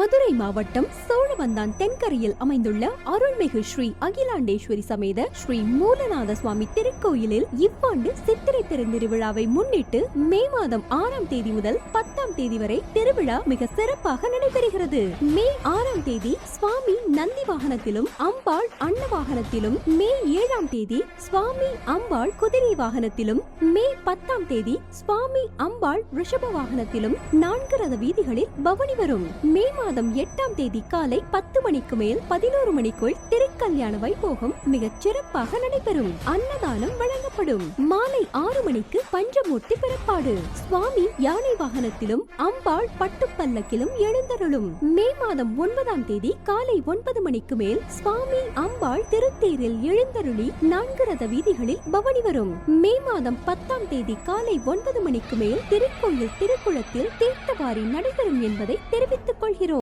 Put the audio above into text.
மதுரை மாவட்டம் சோழவந்தான் தென்கரையில் அமைந்துள்ள அருள்மிகு ஸ்ரீ அகிலாண்டேஸ்வரி சமேத ஸ்ரீ மூலநாத சுவாமி திருக்கோயிலில் இவ்வாண்டு சித்திரை பெருந்திருவிழாவை முன்னிட்டு மே மாதம் ஆறாம் தேதி முதல் பத்தாம் தேதி வரை திருவிழா மிக சிறப்பாக நடைபெறுகிறது. மே ஆறாம் தேதி சுவாமி நந்தி வாகனத்திலும் அம்பாள் அன்ன வாகனத்திலும் மே ஏழாம் தேதி சுவாமி அம்பாள் குதிரை வாகனத்திலும் மே பத்தாம் தேதி சுவாமி அம்பாள் ரிஷப வாகனத்திலும் நான்கு ரத வீதிகளில் பவனி வரும். மே மாதம் எட்டாம் தேதி காலை பத்து மணிக்கு மேல் பதினோரு மணிக்குள் திருக்கல்யாண வைபோகம் மிகச் சிறப்பாக நடைபெறும். அன்னதானம் வழங்கப்படும். மாலை ஆறு மணிக்கு பஞ்சமூர்த்தி பிறப்பாடு. சுவாமி யானை வாகனத்திலும் அம்பாள் பட்டுப்பல்லக்கிலும் எழுந்தருளும். மே மாதம் ஒன்பதாம் தேதி காலை ஒன்பது மணிக்கு மேல் சுவாமி அம்பாள் திருத்தேரில் எழுந்தருளி நான்கு ரத வீதிகளில் பவனி வரும். மே மாதம் பத்தாம் தேதி காலை ஒன்பது மணிக்கு மேல் திருக்கோயில் திருக்குளத்தில் தீர்த்தவாரி நடைபெறும் என்பதை தெரிவித்துக் கொள்கிறோம்.